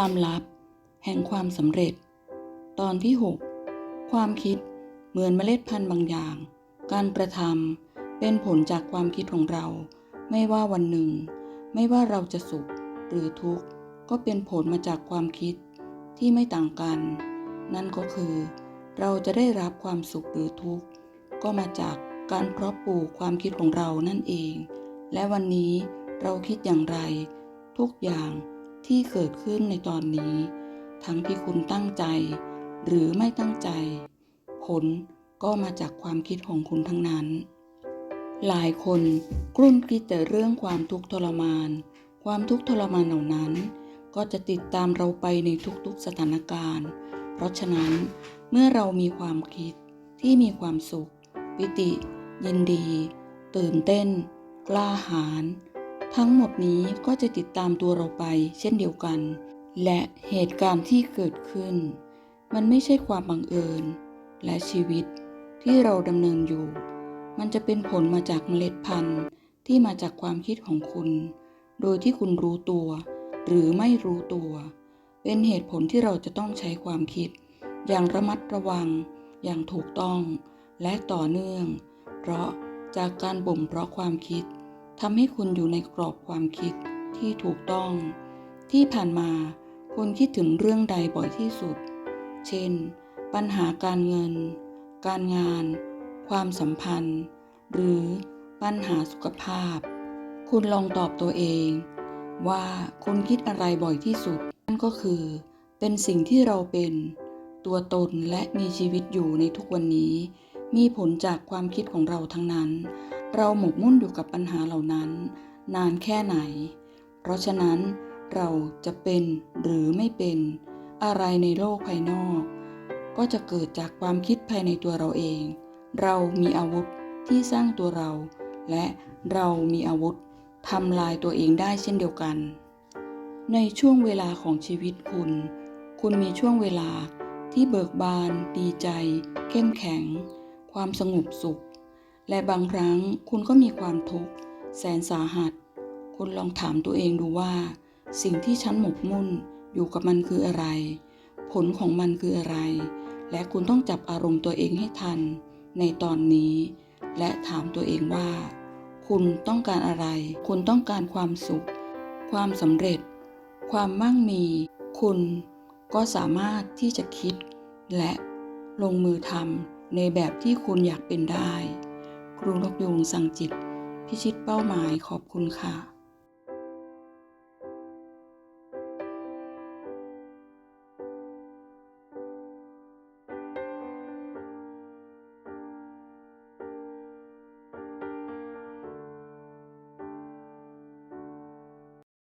ความลับ แห่งความสำเร็จ ตอนที่ 6 ความคิดเหมือนเมล็ดพันธุ์บางอย่าง การกระทำเป็นผลจากความคิดของเรา ไม่ว่าวันหนึ่ง ไม่ว่าเราจะสุขหรือทุกข์ก็เป็นผลมาจากความคิดที่ไม่ต่างกัน นั่นก็คือ เราจะได้รับความสุขหรือทุกข์ก็มาจากการเพาะปลูกความคิดของเรานั่นเอง และวันนี้เราคิดอย่างไร ทุกอย่าง ที่เกิดขึ้นในตอนนี้ ทั้งที่คุณตั้งใจ หรือไม่ตั้งใจ ผลก็มาจากความคิดของคุณทั้งนั้น หลายคนกลุ้นคิดแต่เรื่องความทุกข์ทรมาน ความทุกข์ทรมานเหล่านั้น ก็จะติดตามเราไปในทุกๆสถานการณ์ เพราะฉะนั้นเมื่อเรามีความคิดที่มีความสุข ปิติ ยินดี ตื่นเต้น กล้าหาญ ทั้งหมดนี้ก็จะติดตามตัวเราไปเช่นเดียวกัน และเหตุการณ์ที่เกิดขึ้น มันไม่ใช่ความบังเอิญ และชีวิตที่เราดำเนินอยู่ มันจะเป็นผลมาจากเมล็ดพันธุ์ที่มาจากความคิดของคุณ โดยที่คุณรู้ตัว หรือไม่รู้ตัว เป็นเหตุผลที่เราจะต้องใช้ความคิด อย่างระมัดระวัง อย่างถูกต้อง และต่อเนื่อง เพราะจากการบ่มเพาะความคิด ทำให้คุณอยู่ในกรอบความคิดที่ถูกต้อง ที่ผ่านมาคุณคิดถึงเรื่องใดบ่อยที่สุด เช่น ปัญหาการเงิน การงาน ความสัมพันธ์ หรือปัญหาสุขภาพ คุณลองตอบตัวเอง ว่าคุณคิดอะไรบ่อยที่สุด นั่นก็คือ เป็นสิ่งที่เราเป็น ตัวตนและมีชีวิตอยู่ในทุกวันนี้ มีผลจากความคิดของเราทั้งนั้น เราหมกมุ่นอยู่กับปัญหาเหล่านั้น นานแค่ไหน เพราะฉะนั้นเราจะเป็นหรือไม่เป็นอะไรในโลกภายนอก ก็จะเกิดจากความคิดภายในตัวเราเอง เรามีอาวุธที่สร้างตัวเรา และเรามีอาวุธทำลายตัวเองได้เช่นเดียวกัน ในช่วงเวลาของชีวิตคุณ คุณมีช่วงเวลาที่เบิกบาน ดีใจ เข้มแข็ง ความสงบสุข และบางครั้งคุณก็มีความทุกข์แสนสาหัส คุณลองถามตัวเองดูว่า สิ่งที่ฉันหมกมุ่นอยู่กับมันคืออะไร ผลของมันคืออะไร และคุณต้องจับอารมณ์ตัวเองให้ทัน ในตอนนี้ และถามตัวเองว่า คุณต้องการอะไร คุณต้องการความสุข ความสำเร็จ ความมั่งมี คุณก็สามารถที่จะคิด และลงมือทำในแบบที่คุณอยากเป็นได้ ครูนกยูงสั่งจิต พิชิตเป้าหมายขอบคุณค่ะ